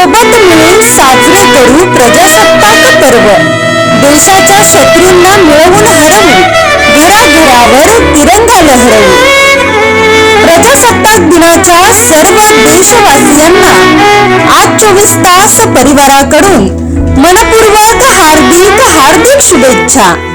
सोबत मिळून साजरे करू प्रजासत्ताक पर्व. देशाच्या शत्रूंना मिळवून हरवू घराघरावर तिरंगा लहरवू. प्रजासत्ताक दिनाच्या सर्व देशवासियांना आज चोवीस तास परिवाराकडून मनपूर्वक हार्दिक हार्दिक शुभेच्छा.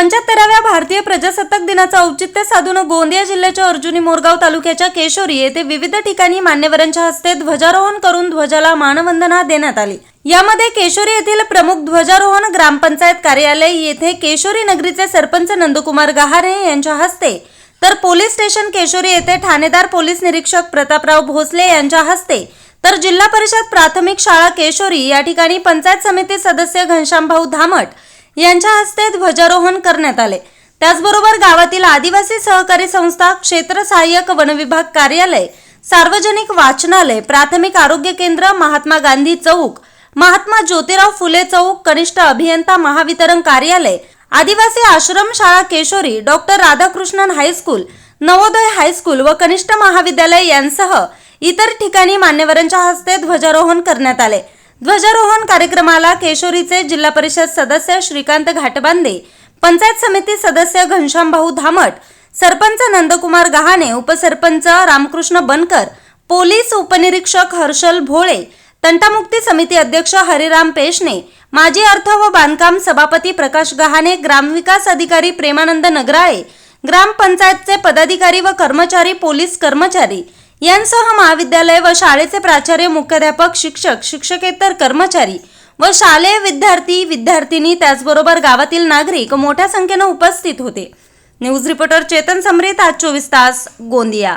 पंच्याहत्तराव्या भारतीय प्रजासत्ताक दिनाचं औचित्य साधून गोंदिया जिल्ह्याच्या अर्जुनी मोरगाव तालुक्याच्या केशोरी येथे विविध ठिकाणी मान्यवरांच्या हस्ते ध्वजारोहण करून ध्वजाला मानवंदना देण्यात आली. यामध्ये केशोरी येथील प्रमुख ध्वजारोहण ग्रामपंचायत कार्यालय येथे केशोरी नगरीचे सरपंच नंदकुमार गहारे यांच्या हस्ते तर पोलीस स्टेशन केशोरी येथे ठाणेदार पोलीस निरीक्षक प्रतापराव भोसले यांच्या हस्ते तर जिल्हा परिषद प्राथमिक शाळा केशोरी या ठिकाणी पंचायत समिती सदस्य घनश्यामभाऊ धामट यांच्या हस्ते ध्वजारोहण करण्यात आले. त्याचबरोबर गावातील आदिवासी सहकारी संस्था क्षेत्र सहाय्यक वनविभाग कार्यालय सार्वजनिक वाचनालय प्राथमिक आरोग्य केंद्र महात्मा गांधी चौक महात्मा ज्योतिराव फुले चौक कनिष्ठ अभियंता महावितरण कार्यालय आदिवासी आश्रम शाळा Keshori doctor Radhakrishnan high school Navodaya high school व कनिष्ठ महाविद्यालय यांसह इतर ठिकाणी मान्यवरांच्या हस्ते ध्वजारोहण करण्यात आले. ध्वजारोहण कार्यक्रमाला केशोरीचे जिल्हा परिषद सदस्य श्रीकांत घाटबांदे पंचायत समिती सदस्य घनश्यामभाऊ धामट सरपंच नंदकुमार गहाणे उपसरपंच रामकृष्ण बनकर पोलीस उपनिरीक्षक हर्षल भोळे तंटामुक्ती समिती अध्यक्ष हरिराम पेशणे माजी अर्थ व बांधकाम सभापती प्रकाश गहाणे ग्रामविकास अधिकारी प्रेमानंद नगराळे ग्रामपंचायतचे पदाधिकारी व कर्मचारी पोलीस कर्मचारी यांसह महाविद्यालय व शाळेचे प्राचार्य मुख्याध्यापक शिक्षक शिक्षकेतर कर्मचारी व शालेय विद्यार्थी विद्यार्थिनी त्याचबरोबर गावातील नागरिक मोठ्या संख्येनं उपस्थित होते. न्यूज रिपोर्टर चेतन समरीत आज चोवीस तास गोंदिया.